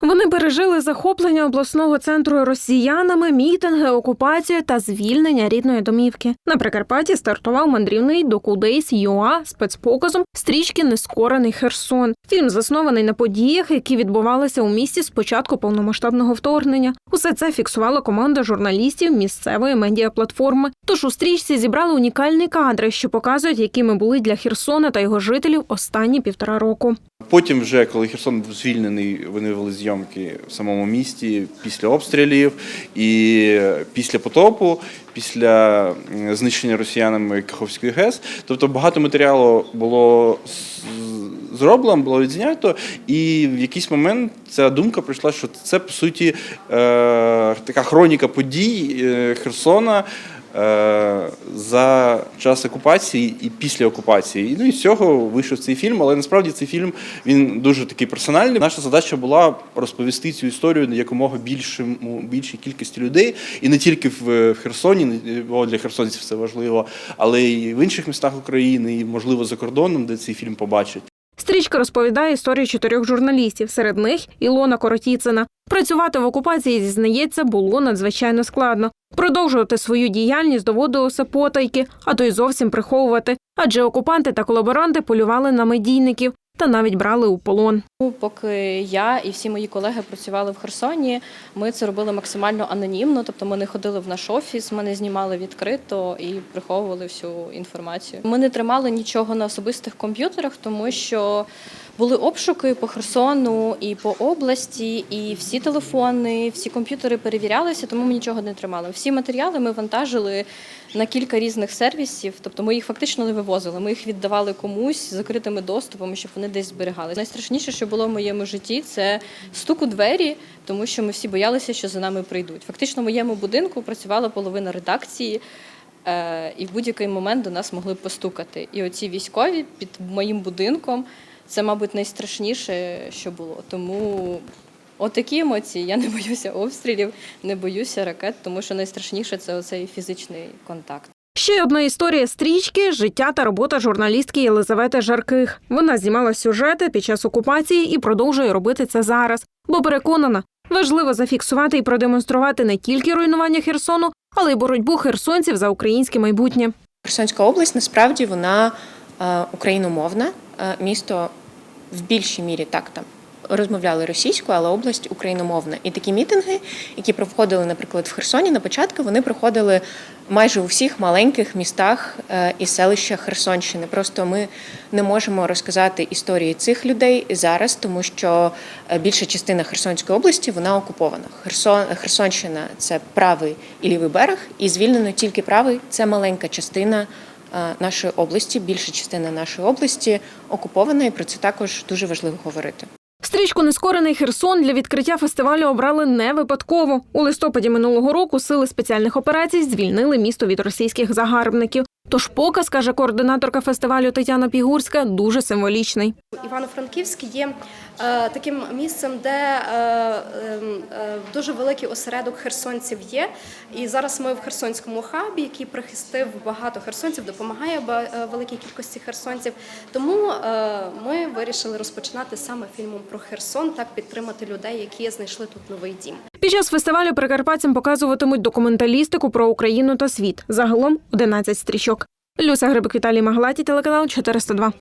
Вони пережили захоплення обласного центру росіянами, мітинги, окупацію та звільнення рідної домівки. На Прикарпатті стартував мандрівний докудейс ЮА спецпоказом стрічки Нескорений Херсон. Фільм заснований на подіях, які відбувалися у місті з початку повномасштабного вторгнення. Усе це фіксувала команда журналістів місцевої медіаплатформи. Тож у стрічці зібрали унікальні кадри, що показують, якими були для Херсона та його жителів останні півтора року. Потім, вже коли Херсон був звільнений, вони вели зйомки в самому місті після обстрілів і після потопу, після знищення росіянами Каховської ГЕС. Тобто багато матеріалу було зроблено, було відзнято, і в якийсь момент ця думка прийшла, що це по суті е, така хроніка подій е, Херсона. е, За час окупації і після окупації, ну і з цього вийшов цей фільм. Але насправді цей фільм він дуже такий персональний. Наша задача була розповісти цю історію якомога більшому більшій кількості людей, і не тільки в в Херсоні, бо для херсонців це важливо, але й в інших містах України, і можливо за кордоном, де цей фільм побачать. Стрічка розповідає історію чотирьох журналістів. Серед них Ілона Коротіцина. Працювати в окупації зізнається було надзвичайно складно. Продовжувати свою діяльність доводилося потайки, а то й зовсім приховувати. Адже окупанти та колаборанти полювали на медійників та навіть брали у полон. Поки я і всі мої колеги працювали в Херсоні, ми це робили максимально анонімно. Тобто ми не ходили в наш офіс, ми не знімали відкрито і приховували всю інформацію. Ми не тримали нічого на особистих комп'ютерах, тому що були обшуки по Херсону і по області, і всі телефони, всі комп'ютери перевірялися, тому ми нічого не тримали. Всі матеріали ми вантажили на кілька різних сервісів, тобто ми їх фактично не вивозили. Ми їх віддавали комусь з закритими доступами, щоб вони десь зберігали. Найстрашніше, що було в моєму житті, це стук у двері, тому що ми всі боялися, що за нами прийдуть. Фактично, в моєму будинку працювала половина редакції. е, І в будь-який момент до нас могли постукати. І оці військові під моїм будинком це, мабуть, найстрашніше, що було. Тому отакі емоції. Я не боюся обстрілів, не боюся ракет, тому що найстрашніше це оцей фізичний контакт. Ще одна історія стрічки життя та робота журналістки Єлизавети Жарких. Вона знімала сюжети під час окупації і продовжує робити це зараз, бо переконана, важливо зафіксувати і продемонструвати не тільки руйнування Херсону, але й боротьбу херсонців за українське майбутнє. Херсонська область насправді вона україномовна. Е, Місто в більшій мірі так там розмовляли російською, але область україномовна. І такі мітинги, які проходили, наприклад, в Херсоні на початку, вони проходили майже у всіх маленьких містах е, і селищах Херсонщини. Просто ми не можемо розказати історії цих людей зараз, тому що е, більша частина Херсонської області вона окупована. Херсон, Херсонщина це правий і лівий берег, і звільнено тільки правий це маленька частина е, нашої області. Більша частина нашої області окупована, і про це також дуже важливо говорити. Стрічку Нескорений Херсон для відкриття фестивалю обрали не випадково. У листопаді минулого року сили спеціальних операцій звільнили місто від російських загарбників. Тож показ, каже координаторка фестивалю Тетяна Пігурська, дуже символічний. Івано-Франківськ є е, таким місцем, де е, ем, е, дуже великий осередок херсонців є. І зараз ми в херсонському хабі, який прихистив багато херсонців, допомагає е, великій кількості херсонців. Тому е, ми вирішили розпочинати саме фільмом про Херсон, так підтримати людей, які знайшли тут новий дім. Під час фестивалю прикарпатцям показуватимуть документалістику про Україну та світ. Загалом 11 стрічок. Люся Грибик Віталій Маглаті, телеканал 402.